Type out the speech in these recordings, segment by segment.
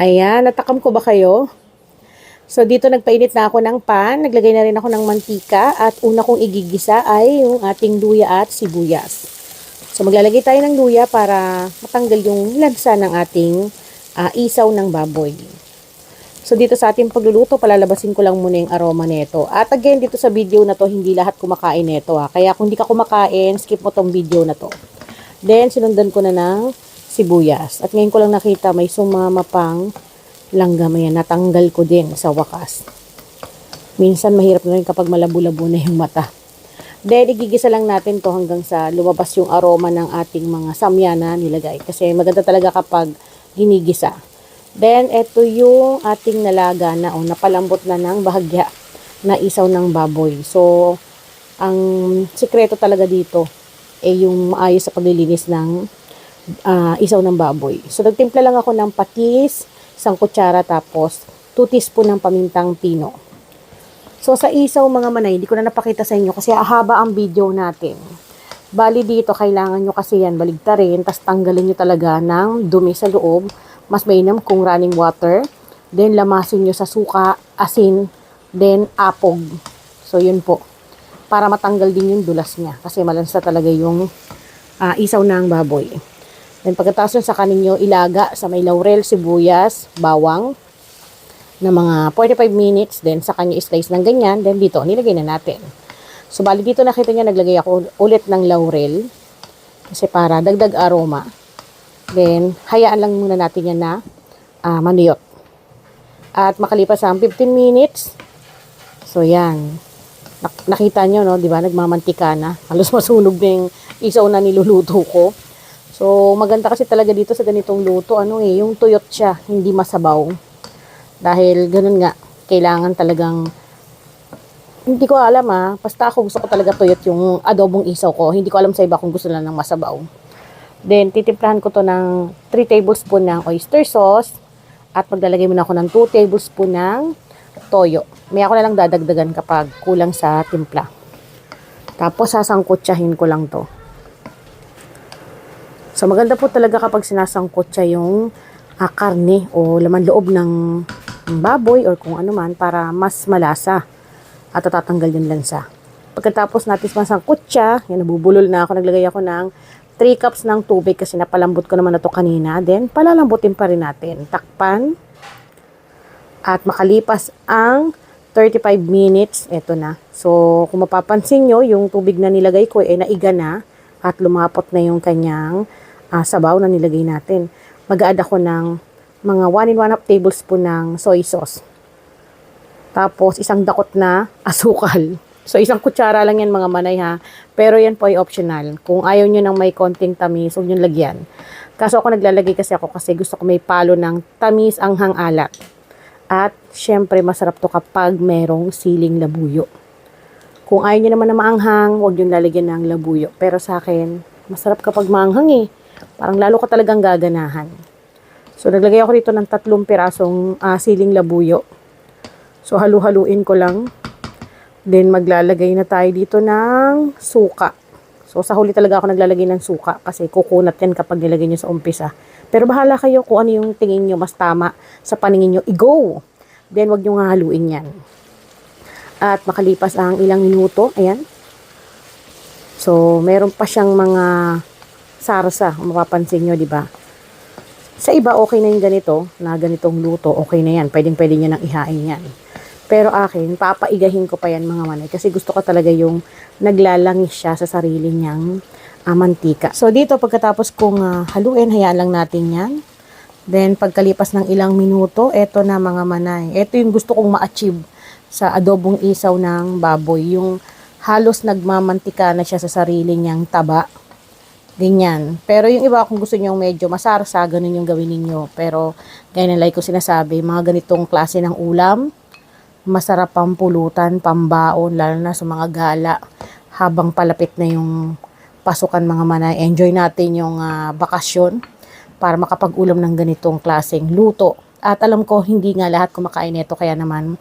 Ayan, natakam ko ba kayo? So, dito nagpainit na ako ng pan. Naglagay na rin ako ng mantika. At una kong igigisa ay yung ating luya at sibuyas. So, maglalagay tayo ng luya para matanggal yung lansa ng ating ah, isaw ng baboy. So, dito sa ating pagluluto, palalabasin ko lang muna yung aroma nito. At again, dito sa video na to, hindi lahat kumakain nito. Ha. Kaya kung hindi ka kumakain, skip mo tong video na to. Then, sinundan ko na ng sibuyas. At ngayon ko lang nakita, may sumama pang langgam. Ayan, natanggal ko din sa wakas. Minsan, mahirap na rin kapag malabo-labo na yung mata. Then, igigisa lang natin to hanggang sa lumabas yung aroma ng ating mga samya na nilagay. Kasi maganda talaga kapag ginigisa. Then, ito yung ating nalaga na o napalambot na ng bahagya na isaw ng baboy. So, ang sikreto talaga dito ay yung maayos sa paglilinis ng ah, isaw ng baboy. So, nagtimpla lang ako ng patis, isang kutsara, tapos 2 teaspoon ng pamintang pino. So, sa isaw mga manay, hindi ko na napakita sa inyo kasi haba ang video natin. Bali dito, kailangan nyo kasi yan baligtarin, tapos tanggalin nyo talaga ng dumi sa loob. Mas mainam kung running water. Then, lamasin nyo sa suka, asin, then apog. So, yun po. Para matanggal din yung dulas niya. Kasi malansa talaga yung ah, isaw ng baboy. Then, pagkatapos nun, saka ninyo ilaga sa may laurel, sibuyas, bawang, na mga 45 minutes. Then, saka nyo slice ng ganyan. Then, dito, nilagay na natin. So, bali dito nakita niya naglagay ako ulit ng laurel. Kasi para dagdag aroma. Then, hayaan lang muna natin yan na ah, manuyot. At makalipas ang 15 minutes, so yan. Nak- nakita nyo, no, di ba, nagmamantika na. Halos masunog na yung isaw na niluluto ko. So, maganda kasi talaga dito sa ganitong luto, ano eh, yung tuyot siya, hindi masabaw. Dahil ganun nga, kailangan talagang hindi ko alam ah. Basta ako gusto ko talaga tuyot yung adobong isaw ko. Hindi ko alam sa iba kung gusto lang ng masabaw. Then, titimplahan ko to ng 3 tablespoon ng oyster sauce. At maglalagay muna ako ng 2 tablespoon ng toyo. May ako na lang dadagdagan kapag kulang sa timpla. Tapos, sasangkutsahin ko lang to. So, maganda po talaga kapag sinasangkutsa yung ah, karne o laman loob ng, baboy or kung ano man para mas malasa at tatatanggal yung lansa. Pagkatapos natin masangkutsa, yan, nabubulol na ako. Naglagay ako ng 3 cups ng tubig kasi napalambot ko naman na to kanina. Then, palalambutin pa rin natin. Takpan. At makalipas ang 35 minutes, eto na. So, kung mapapansin nyo, yung tubig na nilagay ko ay naiga na at lumapot na yung kanyang ah, sabaw na nilagay natin. Mag-add ako ng mga 1 and 1 half tablespoon ng soy sauce. Tapos, isang dakot na asukal. So, isang kutsara lang yan mga manay ha. Pero yan po ay optional. Kung ayaw nyo ng may konting tamis, huwag nyo lagyan. Kaso ako naglalagay kasi ako kasi gusto ko may palo ng tamis ang alat. At, syempre, masarap to kapag merong siling labuyo. Kung ayaw nyo naman na maanghang, huwag nyo lalagyan ng labuyo. Pero sa akin, masarap kapag maanghang eh. Parang lalo ka talagang gaganahan. So, naglagay ako dito ng tatlong pirasong ah, siling labuyo. So, halu-haluin ko lang. Then, maglalagay na tayo dito ng suka. So, sa huli talaga ako naglalagay ng suka kasi kukunat yan kapag nilagay nyo sa umpisa. Pero bahala kayo kung ano yung tingin nyo mas tama sa paningin nyo. I-go! Then, wag nyo nga haluin yan. At makalipas ang ilang minuto, ayan. So, meron pa siyang mga sarsa, mapapansin nyo, di ba? Sa iba, okay na yung ganito, na ganitong luto, okay na yan. Pwedeng pwede nyo nang ihain yan. Pero akin, papaigahin ko pa yan mga manay. Kasi gusto ko talaga yung naglalangis siya sa sarili niyang ah, mantika. So dito, pagkatapos kong ah, haluin, hayaan lang natin yan. Then, pagkalipas ng ilang minuto, eto na mga manay. Eto yung gusto kong ma-achieve sa adobong isaw ng baboy. Yung halos nagmamantika na siya sa sarili niyang taba. Ganyan. Pero yung iba, kung gusto nyo medyo masarsa, ganun yung gawin ninyo. Pero, gaya ng like ko sinasabi, mga ganitong klase ng ulam, masarap pang pulutan, pambaon, lalo na sa mga gala. Habang palapit na yung pasukan mga manay, enjoy natin yung ah, bakasyon para makapag-ulam ng ganitong klaseng luto. At alam ko, hindi nga lahat kumakain nito, kaya naman,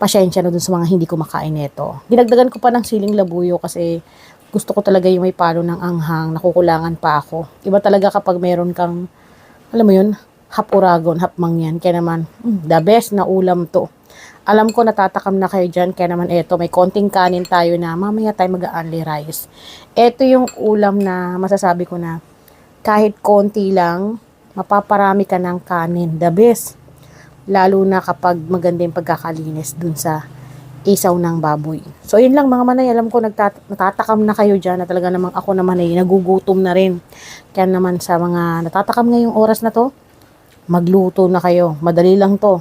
pasyensya na dun sa mga hindi kumakain nito. Dinagdagan ko pa ng siling labuyo kasi gusto ko talaga yung may palo ng anghang, nakukulangan pa ako. Iba talaga kapag meron kang, alam mo yun, hap uragon, hap mangyan. Kaya naman, mm, the best na ulam to. Alam ko natatakam na kayo dyan, kaya naman eto, may konting kanin tayo na mamaya tayo mag-only rice. Ito yung ulam na masasabi ko na kahit konti lang, mapaparami ka ng kanin. The best. Lalo na kapag maganda yung pagkakalinis dun sa isaw ng baboy. So, yun lang mga manay. Alam ko nagtat- natatakam na kayo dyan na talaga namang ako naman ay nagugutom na rin. Kaya naman sa mga natatakam ngayong oras na to, magluto na kayo. Madali lang to.